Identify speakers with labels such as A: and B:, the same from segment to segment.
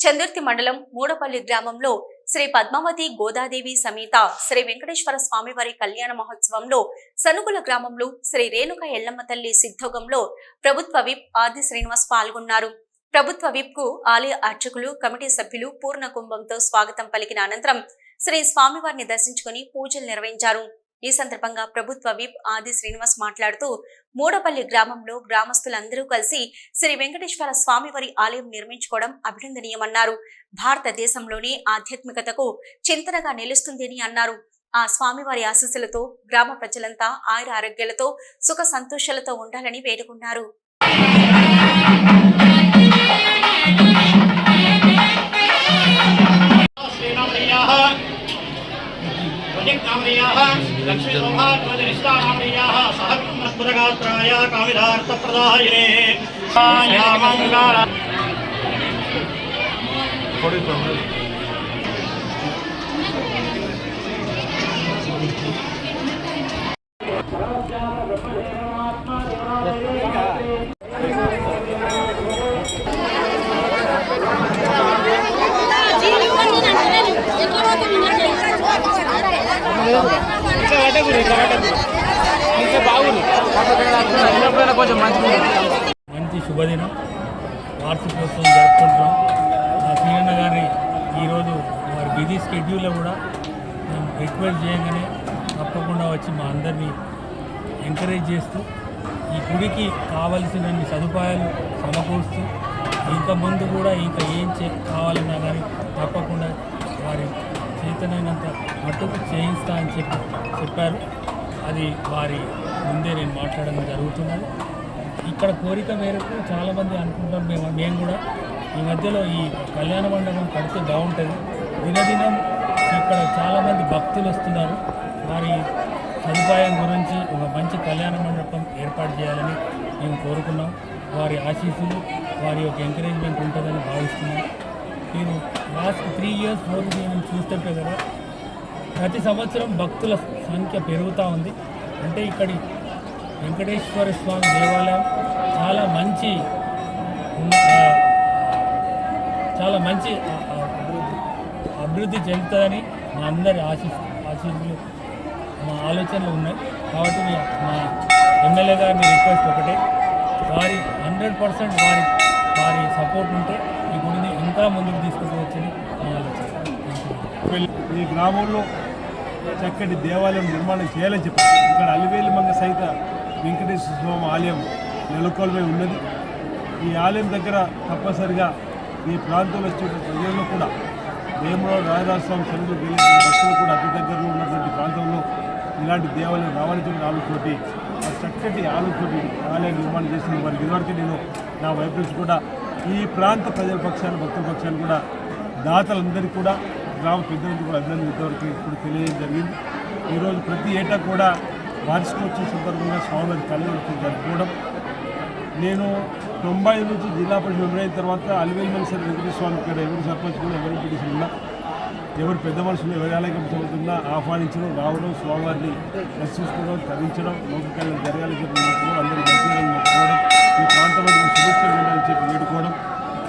A: చందుర్తి మండలం మూడపల్లి గ్రామంలో శ్రీ పద్మావతి గోదాదేవి సమేత శ్రీ వెంకటేశ్వర స్వామివారి కళ్యాణ మహోత్సవంలో సనుగుల గ్రామంలో శ్రీ రేణుక ఎల్లమ్మ తల్లి సిద్ధోగంలో ప్రభుత్వ విప్ ఆది శ్రీనివాస్ పాల్గొన్నారు. ప్రభుత్వ విప్కు ఆలయ అర్చకులు కమిటీ సభ్యులు పూర్ణ కుంభంతో స్వాగతం పలికిన అనంతరం శ్రీ స్వామివారిని దర్శించుకుని పూజలు నిర్వహించారు. ఈ సందర్భంగా ప్రభుత్వ విప్ ఆది శ్రీనివాస్ మాట్లాడుతూ మూడపల్లి గ్రామంలో గ్రామస్తులందరూ కలిసి శ్రీ వెంకటేశ్వర స్వామివారి ఆలయం నిర్మించుకోవడం అభినందనీయమన్నారు. భారతదేశంలోనే ఆధ్యాత్మికతకు చింతనగా నిలుస్తుంది అన్నారు. ఆ స్వామివారి ఆశీస్సులతో గ్రామ ప్రజలంతా ఆయుర ఆరోగ్యాలతో సుఖ సంతోషాలతో ఉండాలని వేడుకున్నారు.
B: यज्ञकामनीयाः लक्ष्मीसौभाग्यवचनिष्ठाकामनीयाः सहकुम्भपुरगात्राय कामिधार्थप्रदायिने सायामङ्गाला थोड़ी प्रॉब्लम
C: మంచి శుభదినం. వార్షికోత్సవం జరుపుకుంటున్నాం. మా సీఎన్న గారిని ఈరోజు వారి బిజీ స్కెడ్యూల్లో కూడా మేము రిక్వెస్ట్ చేయగానే తప్పకుండా వచ్చి మా అందరినీ ఎంకరేజ్ చేస్తూ ఈ గుడికి కావలసినన్ని సదుపాయాలు సమకూరుస్తూ ఇంకా ముందు కూడా ఇంకా ఏం చే కావాలన్నా కానీ తప్పకుండా చేతనైనంత మట్టుకు చేయిస్తా అని చెప్పి చెప్పారు. అది వారి ముందే నేను మాట్లాడడం జరుగుతున్నది. ఇక్కడ కోరిక మేరకు చాలామంది అనుకుంటాం మేము మేము కూడా ఈ మధ్యలో ఈ కళ్యాణ మండపం కడితే బాగుంటుంది. దినదినం ఇక్కడ చాలామంది భక్తులు వస్తున్నారు. వారి సదుపాయం గురించి ఒక మంచి కళ్యాణ మండపం ఏర్పాటు చేయాలని మేము కోరుకున్నాం. వారి ఆశీస్సులు వారి యొక్క ఎంకరేజ్మెంట్ ఉంటుందని భావిస్తున్నాం. నేను లాస్ట్ త్రీ ఇయర్స్ రోజు నేను చూస్తుంటే కదా ప్రతి సంవత్సరం భక్తుల సంఖ్య పెరుగుతూ ఉంది. అంటే ఇక్కడి వెంకటేశ్వర స్వామి దేవాలయం చాలా మంచి చాలా మంచి అభివృద్ధి అభివృద్ధి చెందుతుందని మా అందరి ఆశి ఆశీస్సులు మా ఆలోచనలు ఉన్నాయి. కాబట్టి మా ఎమ్మెల్యే గారిని రిక్వెస్ట్ ఒకటే. వారి హండ్రెడ్ పర్సెంట్ వారి వారి సపోర్ట్ ఉంటే ఈ గుడి ఇంకా ముందుకు తీసుకుపోవచ్చని
D: ఈ గ్రామంలో చక్కటి దేవాలయం నిర్మాణం చేయాలని చెప్పారు. ఇక్కడ అలివేలి మంగ సహిత వెంకటేశ్వర స్వామి ఆలయం నెలకొల్పై ఉన్నది. ఈ ఆలయం దగ్గర తప్పనిసరిగా ఈ ప్రాంతంలో వచ్చే ప్రజల్లో కూడా వేమరావు రాజరాజస్వామి స్వామి వెళ్ళిన భక్తులు కూడా అతి దగ్గరలో ఉన్నటువంటి ప్రాంతంలో ఇలాంటి దేవాలయం రావాలని చెప్పిన ఆలోచనతోటి ఆ చక్కటి ఆలోచనతోటి ఆలయం నిర్మాణం చేసిన వారికి ఇదివరకు నేను నా వైపు నుంచి కూడా ఈ ప్రాంత ప్రజల పక్షాన్ని భక్తుల పక్షాన్ని కూడా దాతలందరికీ కూడా గ్రామ పెద్దలందరూ కూడా అభినందన ఇంతవరకు ఇప్పుడు తెలియజేయడం జరిగింది. ఈరోజు ప్రతి ఏటా కూడా వార్షికోత్సవ సందర్భంగా స్వామివారి కళ్యాణోత్సవం జరుపుకోవడం. నేను తొంభై నుంచి జిల్లా పరిషత్ మెంబర్ తర్వాత అలివేలు మనిషి వెంకటేశ్వర స్వామి ఇక్కడ ఎవరు సర్పంచ్ కూడా ఎవరు పిటిషన్ ఉన్నా ఎవరు పెద్ద మనుషులు ఎవరి ఆలయం చదువుతున్నా ఆహ్వానించడం రావడం స్వామివారిని దర్శించుకోవడం తరించడం లోక జరగాలని చెప్పి అందరూ ఈ ప్రాంతంలో శుభేచ్ఛలు ఉండాలని చెప్పి వేడుకోవడం.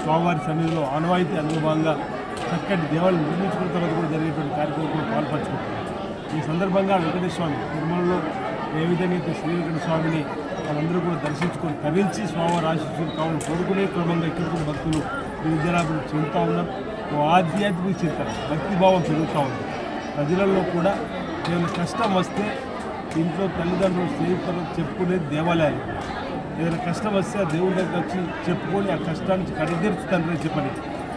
D: స్వామివారి సన్నిధిలో ఆనవాయితీ అనుభవంగా చక్కటి దేవాలయం నిర్మించుకున్న తర్వాత కూడా జరిగేటువంటి కార్యక్రమం కూడా ఈ సందర్భంగా వెంకటేశ్వర స్వామి తిరుమలలో ఏ విధంగా అయితే శ్రీ వెంకట స్వామిని వాళ్ళందరూ కూడా దర్శించుకొని తరించి స్వామివారి ఆశీస్సులు కావాలని కోరుకునే క్రమంగా ఇక్కడ కూడా భక్తులు ఈ చెందుతూ ఉన్నారు. ఓ ఆధ్యాత్మిక చింతన భక్తిభావం పెరుగుతూ ఉంది. ప్రజలలో కూడా నేను కష్టం వస్తే ఇంట్లో తల్లిదండ్రులు స్నేహితులు చెప్పుకునేది దేవాలయాలు. ఏదైనా కష్టం వస్తే ఆ దేవుడి దగ్గర వచ్చి చెప్పుకొని ఆ కష్టానికి తండ్రి చెప్పని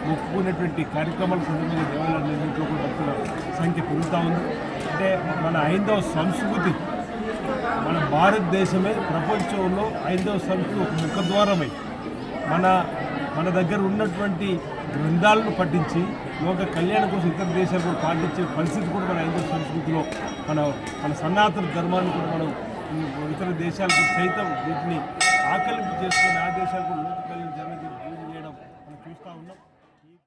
D: మొక్కుకునేటువంటి కార్యక్రమాల సందర్భంగా దేవాలయాలు నిర్మించలో కూడా భక్తుల సంఖ్య పెరుగుతూ ఉంది. అంటే మన ఐదవ సంస్కృతి మన భారతదేశమే ప్రపంచంలో ఐదవ సంస్కృతి ఒక ముఖద్వారమై మన మన దగ్గర ఉన్నటువంటి గ్రంథాలను పఠించి లోక కళ్యాణం కోసం ఇతర దేశాలు కూడా పాటించే పరిస్థితి కూడా మన ఐదవ సంస్కృతిలో మన మన సనాతన ధర్మాన్ని కూడా మనం ఇతర దేశాలకు సైతం వీటిని ఆకలింపు చేసుకుని ఆ దేశాలకు లోక కళ్యాణం చేయడం మనం చూస్తూ ఉన్నాం.